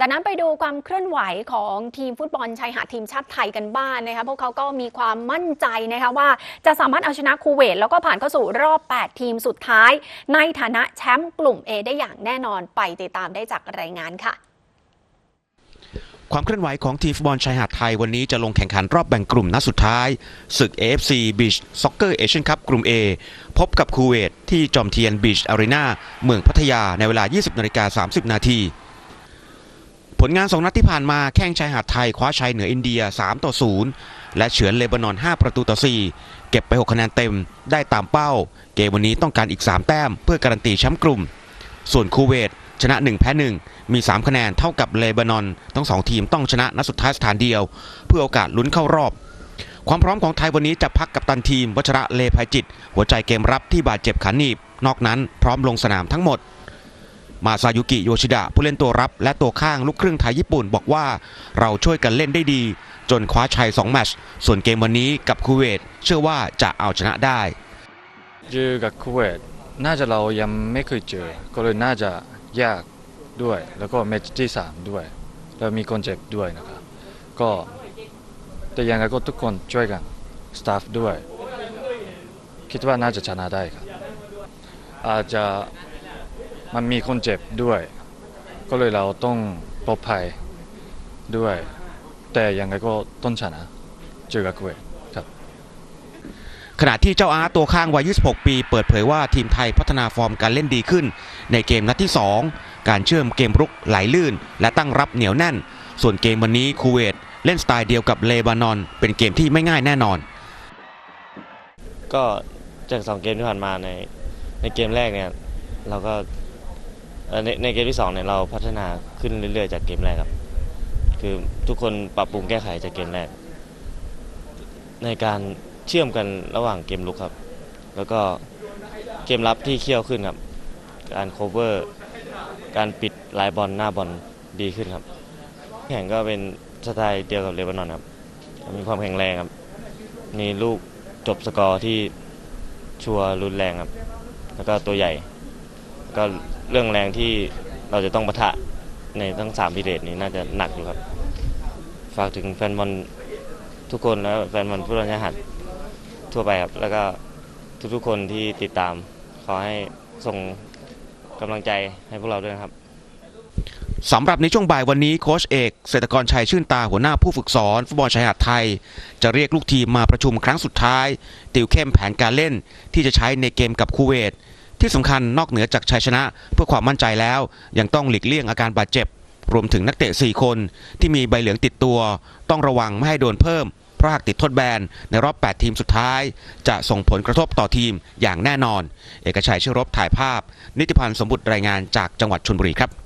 จากนั้นไปดูความเคลื่อนไหวของทีมฟุตบอลชายหาดทีมชาติไทยกันบ้างนะคะพวกเขาก็มีความมั่นใจนะคะว่าจะสามารถเอาชนะคูเวตแล้วก็ผ่านเข้าสู่รอบ 8 ทีมสุดท้าย ในฐานะแชมป์กลุ่ม A ได้อย่างแน่นอนไปติดตามได้จากรายงานค่ะความเคลื่อนไหวของทีมฟุตบอลชายหาดไทยวันนี้จะลงแข่งขันรอบแบ่งกลุ่มนัดสุดท้าย ศึก AFC Beach Soccer Asian Cup กลุ่ม A พบกับคูเวตที่จอมเทียน Beach Arena เมืองพัทยาในเวลา 20นาฬิกา30 นาที ผลงาน2นัดที่ผ่านมาแข้งชายหาดไทยคว้าชัยเหนืออินเดีย 3 ต่อ 0 และเฉือนเลบานอน 5 ประตูต่อ 4 เก็บไป 6 คะแนนเต็มได้ตามเป้า เกมวันนี้ต้องการอีก 3 แต้มเพื่อการันตีแชมป์กลุ่ม ส่วนคูเวตชนะ 1 แพ้ 1 มี 3 คะแนนเท่ากับเลบานอน ทั้ง 2 ทีมต้องชนะนัดสุดท้ายสถานเดียว เพื่อโอกาสลุ้นเข้ารอบ ความพร้อมของไทยวันนี้จะพักกับตันทีม วัชระเลภัยจิต หัวใจเกมรับที่บาดเจ็บขาหนีบ นอกนั้นพร้อมลงสนามทั้งหมด มาซายุกิโยชิดะผู้เล่นตัวรับและตัวข้างลูกครึ่งไทยญี่ปุ่นบอกว่าเราช่วยกันเล่นได้ดี จนคว้าชัย2แมตช์ส่วนเกมวันนี้กับคูเวตเชื่อว่าจะเอาชนะได้เจอกับคูเวตน่าจะเรายังไม่เคยเจอ ก็เลยน่าจะยากด้วย แล้วก็แมตช์ที่ 3 ด้วย แล้วมีคนเจ็บด้วยนะครับ ก็แต่ยังไงก็ทุกคนช่วยกันสตาฟด้วย คิดว่าน่าจะชนะได้ครับอาจจะ มันมีคนเจ็บด้วย ก็เลยเราต้องปลอดภัยด้วย แต่ยังไงก็ต้องชนะเจอกับคูเวตครับขณะที่เจ้าอาร์ตตัวข้างวัย 26 ปี เปิดเผยว่าทีมไทยพัฒนาฟอร์มการเล่นดีขึ้น ในเกมนัดที่ 2 การเชื่อมเกมรุกไหลลื่น และตั้งรับเหนียวแน่น ส่วนเกมวันนี้คูเวตเล่นสไตล์เดียวกับเลบานอน เป็นเกมที่ไม่ง่ายแน่นอน ก็จากสองเกมที่ผ่านมาในในเกมแรกเนี่ยเราก็เอ่อ ในในเกมที่สองเนี่ยเราพัฒนาขึ้นเรื่อยๆจากเกมแรกครับ คือทุกคนปรับปรุงแก้ไขจากเกมแรก ในการเชื่อมกันระหว่างเกมลุกครับ แล้วก็เกมรับที่เคี่ยวขึ้นครับ การโคเวอร์การปิดลายบอลหน้าบอลดีขึ้นครับ แข่งก็เป็นสไตล์เดียวกับเลบานอนครับ มีความแข็งแรงครับ มีลูกจบสกอร์ที่ชัวร์รุนแรงครับ แล้วก็ตัวใหญ่ ก็เรื่องแรงที่เราจะต้องปะทะในทั้งสามพิเรดนี้น่าจะหนักอยู่ครับ ฝากถึงแฟนบอลทุกคนแล้วแฟนบอลผู้บริหารทั่วไปครับ แล้วก็ทุกๆคนที่ติดตาม ขอให้ส่งกำลังใจให้พวกเราด้วยนะครับสำหรับในช่วงบ่ายวันนี้โค้ชเอกเศรษฐกรชัยชื่นตาหัวหน้าผู้ฝึกสอนฟุตบอลชายหาดไทย จะเรียกลูกทีมมาประชุมครั้งสุดท้าย ติวเข้มแผนการเล่นที่จะใช้ในเกมกับคูเวต ที่สำคัญนอกเหนือจากชัยชนะเพื่อความมั่นใจแล้ว ยังต้องหลีกเลี่ยงอาการบาดเจ็บ รวมถึงนักเตะ 4 คน ที่มีใบเหลืองติดตัว ต้องระวังไม่ให้โดนเพิ่ม เพราะหากติดโทษแบนในรอบ 8 ทีมสุดท้าย จะส่งผลกระทบต่อทีมอย่างแน่นอน เอกชัยเชื่อรบถ่ายภาพ นิติพันธ์สมบุตรรายงานจากจังหวัดชลบุรีครับ